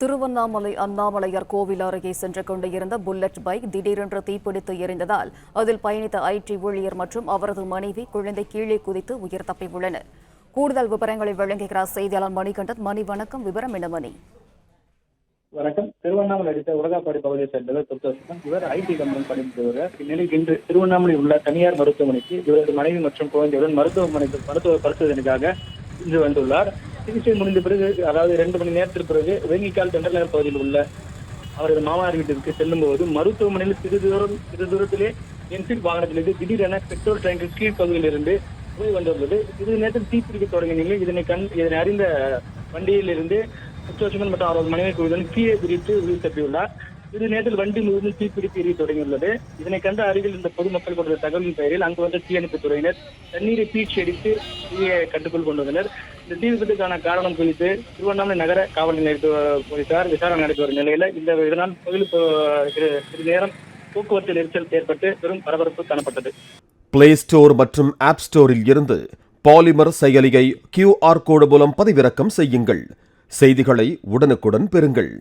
திருவண்ணாமலை அண்ணாமலையார் கோவில் அருகே சென்று கொண்டிருந்த புல்லட் பைக் திடீரென்று தீப்பிடித்து எரிந்ததால் அதில் பயணித்த ஐடி ஊழியர் மற்றும் அவரது மனைவி குழந்தை கீழே குதித்து உயிர் தப்பியுள்ளனர். கூடுதல் விவரங்களை வழங்குகிறார் செய்தியாளர் மணிகண்டன். மணி வணக்கம். விவரம் என்ன மணி? வணக்கம். திருவண்ணாமலை அடுத்த உலகாப்பாடி பகுதியை சேர்ந்தவர் துர்தர்ஷன் இவர் ஐடி கம்பெனி பணிபுரிந்து இந்நிலையில் இன்று திருவண்ணாமலை உள்ள தனியார் மருத்துவமனைக்கு இவரது மனைவி மற்றும் குழந்தையுடன் மருத்துவமனை மருத்துவ பரிசோதனைக்காக இன்று வந்துள்ளார். சிகிச்சை முடிந்த பிறகு அதாவது இரண்டு மணி நேரத்திற்கு பிறகு வேங்கிக்கால் தென்றல் பகுதியில் உள்ள அவரது மாமனார் வீட்டிற்கு செல்லும் போது மருத்துவமனையில் சிறு தூரம் சிறு தூரத்திலே என்ஃபீல்ட் வாகனத்திலிருந்து திடீரென பெட்ரோல் டேங்கர் கீழ்ப்பகுதியில் இருந்து போய் வந்துள்ளது சிறிது நேரத்தில் தீப்பிடிக்க தொடங்கிய நிலையில் இதனை கண் இதனை அறிந்த வண்டியில் இருந்து மற்றும் அவரது மனைவி குழுவுடன் கீழே பிரித்து உயிர் தப்பியுள்ளார். சிறு நேரத்தில் வண்டி முழுவதும் தீப்பிடித்து எரிய தொடங்கியுள்ளது. இதனை கண்டு அருகில் இருந்த பொதுமக்கள் கொடுத்த தகவலின் பெயரில் அங்கு வந்த தீயணைப்புத் துறையினர் தண்ணீரை பீச்சி அடித்து தீயை கட்டுக்குள் கொண்டு வந்தனர். இந்த தீ விபத்துக்கான காரணம் குறித்து திருவண்ணாமலை நகர காவல் நிலையத்து போலீசார் விசாரணை நடத்தி வரும் நிலையில இந்த இதனால் பகுதியில் சிறு- சிறிது நேரம் போக்குவரத்து நெரிசல் ஏற்பட்டு பெரும் பரபரப்பு காணப்பட்டது. பிளே ஸ்டோர் மற்றும் ஆப் ஸ்டோரில் இருந்து பாலிமர் செயலியை கியூஆர் கோடு மூலம் பதிவிறக்கம் செய்யுங்கள். செய்திகளை உடனுக்குடன் பெறுங்கள்.